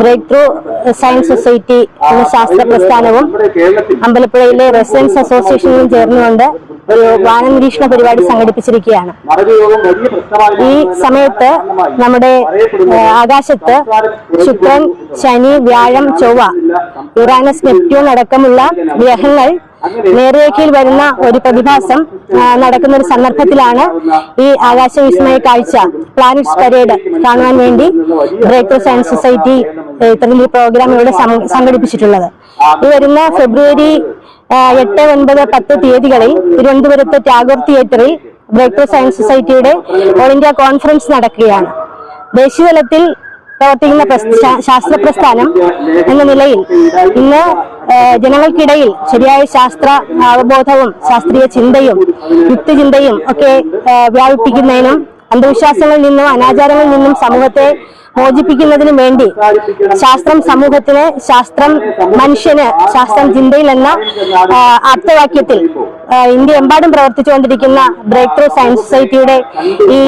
Break through science society എന്ന ശാസ്ത്ര പ്രസ്ഥാനവും അമ്പലപ്പുഴയിലെ റെസിഡൻസ് അസോസിയേഷനും ചേർന്നുകൊണ്ട് ഒരു വാനനിരീക്ഷണ പരിപാടി സംഘടിപ്പിച്ചിരിക്കുകയാണ്. ഈ സമയത്ത് നമ്മുടെ ആകാശത്ത് ശുക്രൻ ശനി വ്യാഴം ചൊവ്വ യുറാനസ് നെപ്റ്റ്യൂൺ അടക്കമുള്ള ഗ്രഹങ്ങൾ നേർരേഖയിൽ വരുന്ന ഒരു പ്രതിഭാസം നടക്കുന്ന ഒരു സന്ദർഭത്തിലാണ് ഈ ആകാശ വിസ്മയ കാഴ്ച പ്ലാനറ്റ്സ് പരേഡ് കാണുവാൻ വേണ്ടി ബ്രേക്ക് സയൻസ് സൊസൈറ്റി ഇത്തരം പ്രോഗ്രാം ഇവിടെ സംഘടിപ്പിച്ചിട്ടുള്ളത്. ഈ വരുന്ന ഫെബ്രുവരി എട്ട് ഒൻപത് പത്ത് തീയതികളിൽ തിരുവനന്തപുരത്ത് ടാഗോർ തിയേറ്ററിൽ ബ്രേക്ക് സയൻസ് സൊസൈറ്റിയുടെ ഓൾ ഇന്ത്യ കോൺഫറൻസ് നടക്കുകയാണ്. ദേശീയതലത്തിൽ പ്രവർത്തിക്കുന്ന ശാസ്ത്ര പ്രസ്ഥാനം എന്ന നിലയിൽ ഇന്ന് ജനങ്ങൾക്കിടയിൽ ശരിയായ ശാസ്ത്ര അവബോധവും ശാസ്ത്രീയ ചിന്തയും യുക്തിചിന്തയും ഒക്കെ വ്യാപിപ്പിക്കുന്നതിനും അന്ധവിശ്വാസങ്ങളിൽ നിന്നും അനാചാരങ്ങളിൽ നിന്നും സമൂഹത്തെ മോചിപ്പിക്കുന്നതിനും വേണ്ടി ശാസ്ത്രം സമൂഹത്തിന് ശാസ്ത്രം മനുഷ്യന് ശാസ്ത്രം ചിന്തയിൽ എന്ന അർത്ഥവാക്യത്തിൽ ആപ്തവാക്യത്തിൽ ആ, ഇന്ത്യ എമ്പാടും പ്രവർത്തിച്ചുകൊണ്ടിരിക്കുന്ന ബ്രേക്ക് ത്രൂ സയൻസ് സൊസൈറ്റിയുടെ ഈ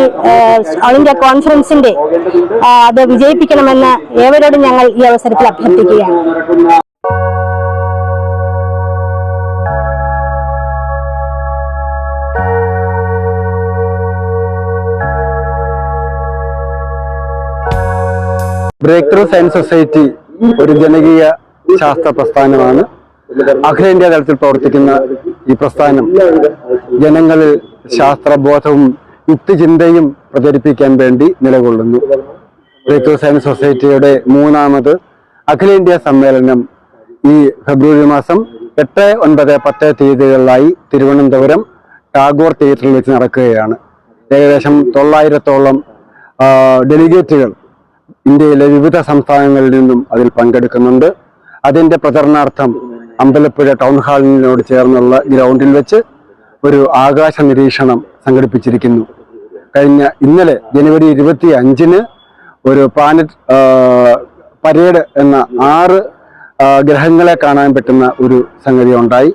ഓൾ ഇന്ത്യ കോൺഫറൻസിന്റെ അത് വിജയിപ്പിക്കണമെന്ന് ഏവരോടും ഞങ്ങൾ ഈ അവസരത്തിൽ അഭ്യർത്ഥിക്കുകയാണ്. ബ്രേക്ക് ത്രൂ സയൻസ് സൊസൈറ്റി ഒരു ജനകീയ ശാസ്ത്ര പ്രസ്ഥാനമാണ്. അഖിലേന്ത്യാ തലത്തിൽ പ്രവർത്തിക്കുന്ന ഈ പ്രസ്ഥാനം ജനങ്ങളിൽ ശാസ്ത്രബോധവും യുക്തിചിന്തയും പ്രചരിപ്പിക്കാൻ വേണ്ടി നിലകൊള്ളുന്നു. ബ്രേക്ക് ത്രൂ സയൻസ് സൊസൈറ്റിയുടെ മൂന്നാമത് അഖിലേന്ത്യാ സമ്മേളനം ഈ ഫെബ്രുവരി മാസം എട്ട് ഒൻപത് പത്ത് തീയതികളിലായി തിരുവനന്തപുരം ടാഗോർ തിയേറ്ററിൽ വെച്ച് നടക്കുകയാണ്. ഏകദേശം തൊള്ളായിരത്തോളം ഡെലിഗേറ്റുകൾ ഇന്ത്യയിലെ വിവിധ സംസ്ഥാനങ്ങളിൽ നിന്നും അതിൽ പങ്കെടുക്കുന്നുണ്ട്. അതിന്റെ പ്രചരണാർത്ഥം അമ്പലപ്പുഴ ടൗൺ ഹാളിനോട് ചേർന്നുള്ള ഗ്രൗണ്ടിൽ വെച്ച് ഒരു ആകാശ നിരീക്ഷണം സംഘടിപ്പിച്ചിരിക്കുന്നു. കഴിഞ്ഞ ഇന്നലെ ജനുവരി ഇരുപത്തി അഞ്ചിന് ഒരു പ്ലാനറ്റ് പരേഡ് എന്ന ആറ് ഗ്രഹങ്ങളെ കാണാൻ പറ്റുന്ന ഒരു സംഗതി ഉണ്ടായി.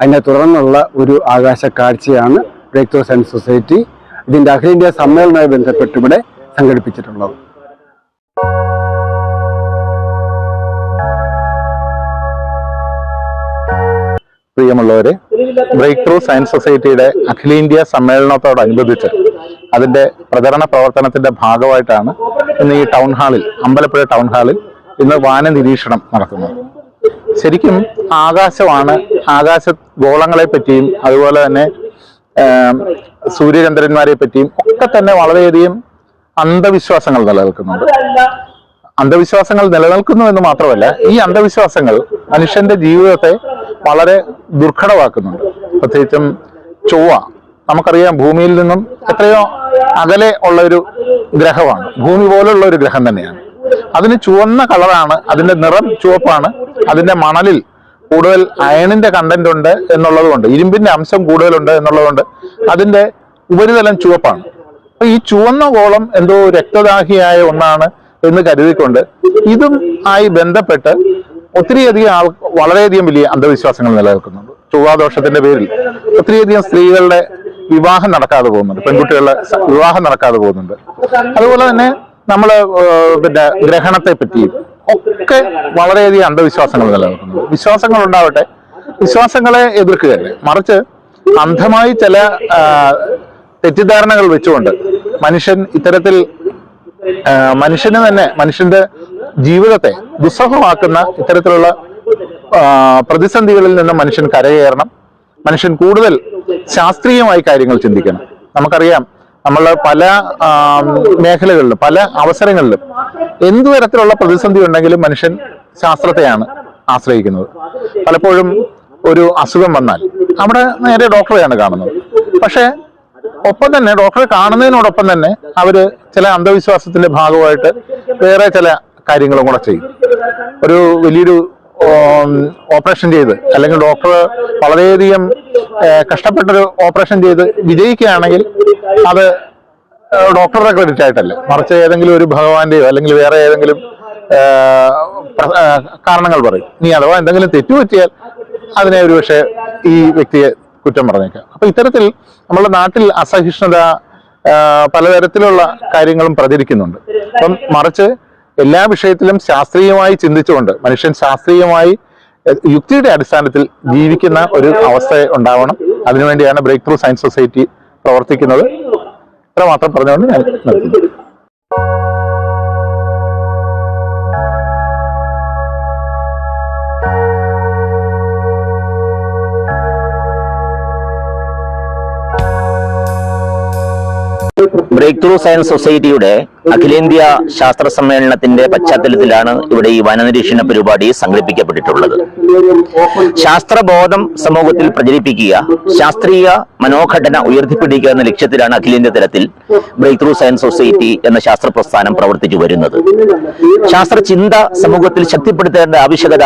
അതിനെ തുടർന്നുള്ള ഒരു ആകാശ കാഴ്ചയാണ് ബ്രേക്ക് ത്രൂ സയൻസ് സൊസൈറ്റി ഇതിന്റെ അഖിലേന്ത്യാ സമ്മേളനവുമായി ബന്ധപ്പെട്ട് ഇവിടെ സംഘടിപ്പിച്ചിട്ടുള്ളത്. പ്രിയമുള്ളവരെ ബ്രേക്ക് ത്രൂ സയൻസ് സൊസൈറ്റിയുടെ അഖിലേന്ത്യാ സമ്മേളനത്തോടനുബന്ധിച്ച് അതിന്റെ പ്രചരണ പ്രവർത്തനത്തിന്റെ ഭാഗമായിട്ടാണ് ഇന്ന് ഈ ടൗൺ ഹാളിൽ അമ്പലപ്പുഴ ടൗൺ ഹാളിൽ ഇന്ന് വാന നിരീക്ഷണം നടത്തുന്നത് ശരിക്കും ആകാശമാണ് ആകാശ ഗോളങ്ങളെ പറ്റിയും അതുപോലെ തന്നെ സൂര്യചന്ദ്രന്മാരെ പറ്റിയും ഒക്കെ തന്നെ വളരെയധികം അന്ധവിശ്വാസങ്ങൾ നിലനിൽക്കുന്നുണ്ട്. അന്ധവിശ്വാസങ്ങൾ നിലനിൽക്കുന്നു എന്ന് മാത്രമല്ല ഈ അന്ധവിശ്വാസങ്ങൾ മനുഷ്യന്റെ ജീവിതത്തെ വളരെ ദുർഘടമാക്കുന്നുണ്ട്. പ്രത്യേകിച്ചും ചൊവ്വ. നമുക്കറിയാം ഭൂമിയിൽ നിന്നും എത്രയോ അകലെ ഉള്ള ഒരു ഗ്രഹമാണ്. ഭൂമി പോലുള്ള ഒരു ഗ്രഹം തന്നെയാണ്. അതിന് ചുവന്ന കളറാണ് അതിന്റെ നിറം ചുവപ്പാണ് അതിന്റെ മണലിൽ കൂടുതൽ അയണിന്റെ കണ്ടന്റ് ഉണ്ട് എന്നുള്ളതുകൊണ്ട് ഇരുമ്പിന്റെ അംശം കൂടുതലുണ്ട് എന്നുള്ളതുകൊണ്ട് അതിന്റെ ഉപരിതലം ചുവപ്പാണ്. അപ്പൊ ഈ ചുവന്ന ഗോളം എന്തോ രക്തദാഹിയായ ഒന്നാണ് എന്ന് കരുതിക്കൊണ്ട് ഇതും ആയി ബന്ധപ്പെട്ട് ഒത്തിരിയധികം ആൾ വളരെയധികം വലിയ അന്ധവിശ്വാസങ്ങൾ നിലനിൽക്കുന്നുണ്ട്. ചൊവ്വാദോഷത്തിന്റെ പേരിൽ ഒത്തിരിയധികം സ്ത്രീകളുടെ വിവാഹം നടക്കാതെ പോകുന്നുണ്ട്. പെൺകുട്ടികളുടെ വിവാഹം നടക്കാതെ പോകുന്നുണ്ട്. അതുപോലെ തന്നെ നമ്മൾ പിന്നെ ഗ്രഹണത്തെ പറ്റിയും ഒക്കെ വളരെയധികം അന്ധവിശ്വാസങ്ങൾ നിലനിൽക്കുന്നുണ്ട്. വിശ്വാസങ്ങൾ ഉണ്ടാവട്ടെ. വിശ്വാസങ്ങളെ എതിർക്കുകയല്ലേ? മറിച്ച് അന്ധമായി ചില തെറ്റിദ്ധാരണകൾ വെച്ചുകൊണ്ട് മനുഷ്യൻ ഇത്തരത്തിൽ മനുഷ്യന് തന്നെ മനുഷ്യന്റെ ജീവിതത്തെ ദുസ്സഹമാക്കുന്ന ഇത്തരത്തിലുള്ള പ്രതിസന്ധികളിൽ നിന്ന് മനുഷ്യൻ കരകയറണം. മനുഷ്യൻ കൂടുതൽ ശാസ്ത്രീയമായി കാര്യങ്ങൾ ചിന്തിക്കണം. നമുക്കറിയാം നമ്മൾ പല മേഖലകളിലും പല അവസരങ്ങളിലും എന്തു തരത്തിലുള്ള പ്രതിസന്ധി ഉണ്ടെങ്കിലും മനുഷ്യൻ ശാസ്ത്രത്തെയാണ് ആശ്രയിക്കുന്നത്. പലപ്പോഴും ഒരു അസുഖം വന്നാൽ അവിടെ നേരെ ഡോക്ടറെയാണ് കാണുന്നത്. പക്ഷേ ഒപ്പം തന്നെ ഡോക്ടറെ കാണുന്നതിനോടൊപ്പം തന്നെ അവർ ചില അന്ധവിശ്വാസത്തിന്റെ ഭാഗമായിട്ട് വേറെ ചില കാര്യങ്ങളും കൂടെ ചെയ്യും. ഒരു വലിയൊരു ഓപ്പറേഷൻ ചെയ്ത് അല്ലെങ്കിൽ ഡോക്ടർ വളരെയധികം കഷ്ടപ്പെട്ടൊരു ഓപ്പറേഷൻ ചെയ്ത് വിജയിക്കുകയാണെങ്കിൽ അത് ഡോക്ടറുടെ ക്രെഡിറ്റ് ആയിട്ടല്ല. മറിച്ച് ഏതെങ്കിലും ഒരു ഭഗവാന്റെയോ അല്ലെങ്കിൽ വേറെ ഏതെങ്കിലും കാരണങ്ങൾ പറയും. നീ അഥവാ എന്തെങ്കിലും തെറ്റുപറ്റിയാൽ അതിനെ ഒരു പക്ഷേ ഈ വ്യക്തിയെ കുറ്റം പറഞ്ഞേക്കാം. അപ്പൊ ഇത്തരത്തിൽ നമ്മുടെ നാട്ടിൽ അസഹിഷ്ണുത പലതരത്തിലുള്ള കാര്യങ്ങളും പ്രചരിക്കുന്നുണ്ട്. അപ്പം മറിച്ച് എല്ലാ വിഷയത്തിലും ശാസ്ത്രീയമായി ചിന്തിച്ചുകൊണ്ട് മനുഷ്യൻ ശാസ്ത്രീയമായി യുക്തിയുടെ അടിസ്ഥാനത്തിൽ ജീവിക്കുന്ന ഒരു അവസ്ഥ ഉണ്ടാവണം. അതിനുവേണ്ടിയാണ് ബ്രേക്ക് ത്രൂ സയൻസ് സൊസൈറ്റി പ്രവർത്തിക്കുന്നത്. ഇത്ര മാത്രം പറഞ്ഞുകൊണ്ട് ഞാൻ നിർത്തുന്നു. ബ്രേക്ക് ത്രൂ സയൻസ് സൊസൈറ്റിയുടെ അഖിലേന്ത്യാ ശാസ്ത്ര സമ്മേളനത്തിന്റെ പശ്ചാത്തലത്തിലാണ് ഇവിടെ ഈ വനനിരീക്ഷണ പരിപാടി സംഘടിപ്പിക്കപ്പെട്ടിട്ടുള്ളത്. ശാസ്ത്രബോധം സമൂഹത്തിൽ പ്രചരിപ്പിക്കുക ശാസ്ത്രീയ മനോഘടന ഉയർത്തിപ്പിടിക്കുക എന്ന ലക്ഷ്യത്തിലാണ് അഖിലേന്ത്യാ തലത്തിൽ ബ്രേക്ക് ത്രൂ സയൻസ് സൊസൈറ്റി എന്ന ശാസ്ത്ര പ്രസ്ഥാനം പ്രവർത്തിച്ചു വരുന്നത്. ശാസ്ത്രചിന്ത സമൂഹത്തിൽ ശക്തിപ്പെടുത്തേണ്ട ആവശ്യകത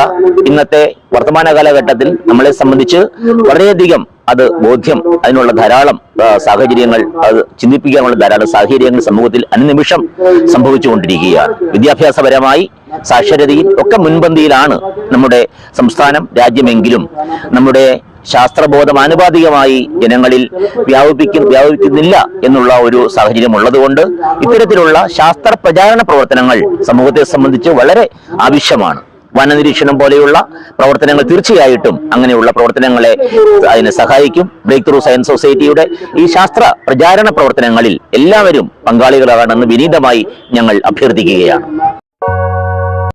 ഇന്നത്തെ വർത്തമാന കാലഘട്ടത്തിൽ നമ്മളെ സംബന്ധിച്ച് വളരെയധികം അത് ബോധ്യം അതിനുള്ള ധാരാളം സാഹചര്യങ്ങൾ അത് ചിന്തിപ്പിക്കാനുള്ള ധാരാളം സാഹചര്യങ്ങൾ സമൂഹത്തിൽ അനുനിമിഷം സംഭവിച്ചുകൊണ്ടിരിക്കുകയാണ്. വിദ്യാഭ്യാസപരമായി സാക്ഷരതയിൽ ഒക്കെ മുൻപന്തിയിലാണ് നമ്മുടെ സംസ്ഥാനം രാജ്യമെങ്കിലും. നമ്മുടെ ശാസ്ത്രബോധം ആനുപാതികമായി ജനങ്ങളിൽ വ്യാപിപ്പിക്കും വ്യാപിപ്പിക്കുന്നില്ല എന്നുള്ള ഒരു സാഹചര്യം ഉള്ളതുകൊണ്ട് ഇത്തരത്തിലുള്ള ശാസ്ത്ര പ്രചാരണ പ്രവർത്തനങ്ങൾ സമൂഹത്തെ സംബന്ധിച്ച് വളരെ ആവശ്യമാണ്. വനനിരീക്ഷണം പോലെയുള്ള പ്രവർത്തനങ്ങൾ തീർച്ചയായിട്ടും അങ്ങനെയുള്ള പ്രവർത്തനങ്ങളെ അതിനെ സഹായിക്കും. ബ്രേക്ക് ത്രൂ സയൻസ് സൊസൈറ്റിയുടെ ഈ ശാസ്ത്ര പ്രചാരണ പ്രവർത്തനങ്ങളിൽ എല്ലാവരും പങ്കാളികളാകണമെന്ന് വിനീതമായി ഞങ്ങൾ അഭ്യർത്ഥിക്കുകയാണ്.